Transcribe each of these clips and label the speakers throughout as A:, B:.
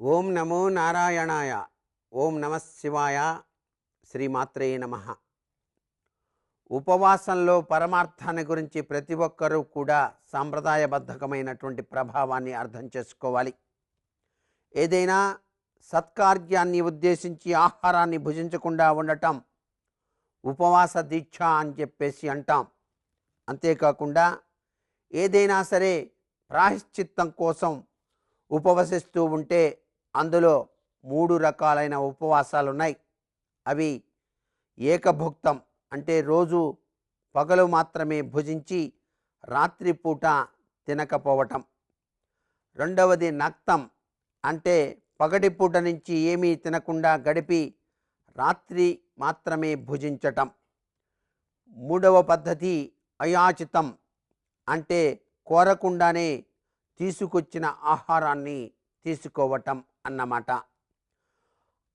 A: ఓం నమో నారాయణాయ. ఓం నమ శివాయ. శ్రీమాత్రే నమ. ఉపవాసంలో పరమార్థాన్ని గురించి ప్రతి ఒక్కరూ కూడా సాంప్రదాయబద్ధకమైనటువంటి ప్రభావాన్ని అర్థం చేసుకోవాలి. ఏదైనా సత్కార్యాన్ని ఉద్దేశించి ఆహారాన్ని భుజించకుండా ఉండటం ఉపవాస దీక్ష అని చెప్పేసి అంటాం. అంతేకాకుండా ఏదైనా సరే ప్రాయశ్చిత్తం కోసం ఉపవసిస్తూ ఉంటే అందులో మూడు రకాలైన ఉపవాసాలు ఉన్నాయి అవి ఏకభుక్తం అంటే రోజు పగలు మాత్రమే భుజించి రాత్రిపూట తినకపోవటం. రెండవది నక్తం అంటే పగటిపూట నుంచి ఏమీ తినకుండా గడిపి రాత్రి మాత్రమే భుజించటం. మూడవ పద్ధతి అయాచితం అంటే కోరకుండానే తీసుకొచ్చిన ఆహారాన్ని తీసుకోవటం అన్నమాట.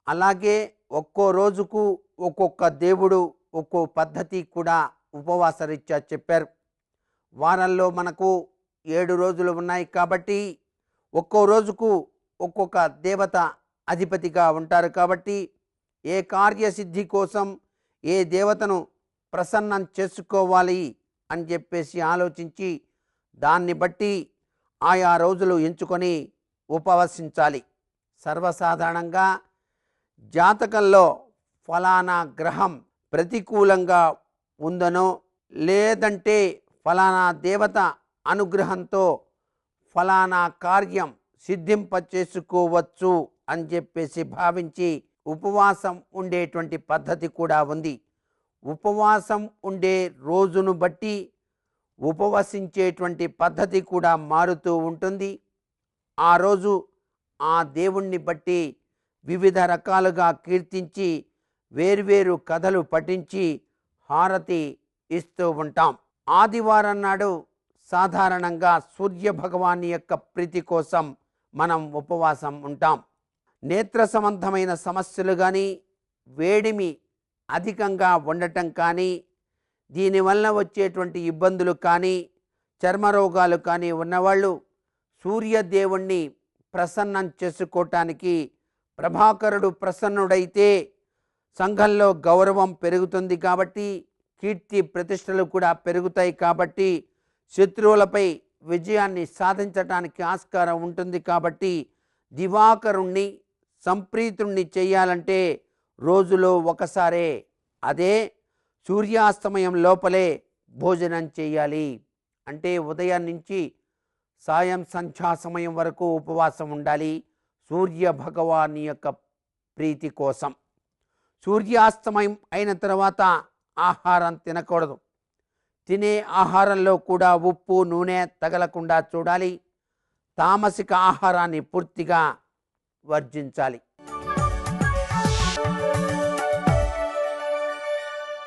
A: అలాగే ఒక్కో రోజుకు ఒక్కొక్క దేవుడు ఒక్కో పద్ధతి కూడా ఉపవాసరీత్యా చెప్పారు. వారంలో మనకు ఏడు రోజులు ఉన్నాయి కాబట్టి ఒక్కో రోజుకు ఒక్కొక్క దేవత అధిపతిగా ఉంటారు కాబట్టి ఏ కార్యసిద్ధి కోసం ఏ దేవతను ప్రసన్నం చేసుకోవాలి అని చెప్పేసి ఆలోచించి దాన్ని బట్టి ఆయా రోజులు ఎంచుకొని ఉపవసించాలి. సర్వసాధారణంగా జాతకంలో ఫలానా గ్రహం ప్రతికూలంగా ఉందనో లేదంటే ఫలానా దేవత అనుగ్రహంతో ఫలానా కార్యం సిద్ధింపచేసుకోవచ్చు అని చెప్పేసి భావించి ఉపవాసం ఉండేటువంటి పద్ధతి కూడా ఉంది. ఉపవాసం ఉండే రోజును బట్టి ఉపవసించేటువంటి పద్ధతి కూడా మారుతూ ఉంటుంది. ఆ రోజు ఆ దేవుణ్ణి బట్టి వివిధ రకాలుగా కీర్తించి వేర్వేరు కథలు పఠించి హారతి ఇస్తూ ఉంటాం. ఆదివారం నాడు సాధారణంగా సూర్య భగవాని యొక్క ప్రీతి కోసం మనం ఉపవాసం ఉంటాం. నేత్ర సంబంధమైన సమస్యలు కానీ వేడిమి అధికంగా ఉండటం కానీ దీనివల్ల వచ్చేటువంటి ఇబ్బందులు కానీ చర్మరోగాలు కానీ ఉన్నవాళ్ళు సూర్యదేవుణ్ణి ప్రసన్నం చేసుకోవటానికి ప్రభాకరుడు ప్రసన్నుడైతే సంఘంలో గౌరవం పెరుగుతుంది కాబట్టి కీర్తి ప్రతిష్టలు కూడా పెరుగుతాయి కాబట్టి శత్రువులపై విజయాన్ని సాధించటానికి ఆస్కారం ఉంటుంది కాబట్టి దివాకరుణ్ణి సంప్రీతుణ్ణి చేయాలంటే రోజులో ఒకసారే అదే సూర్యాస్తమయం లోపలే భోజనం చేయాలి. అంటే ఉదయం నుంచి సాయం సంధ్యా సమయం వరకు ఉపవాసం ఉండాలి. సూర్య భగవాని యొక్క ప్రీతి కోసం. సూర్యాస్తమయం అయిన తర్వాత ఆహారం తినకూడదు. తినే ఆహారంలో కూడా ఉప్పు నూనె తగలకుండా చూడాలి. తామసిక ఆహారాన్ని పూర్తిగా వర్జించాలి.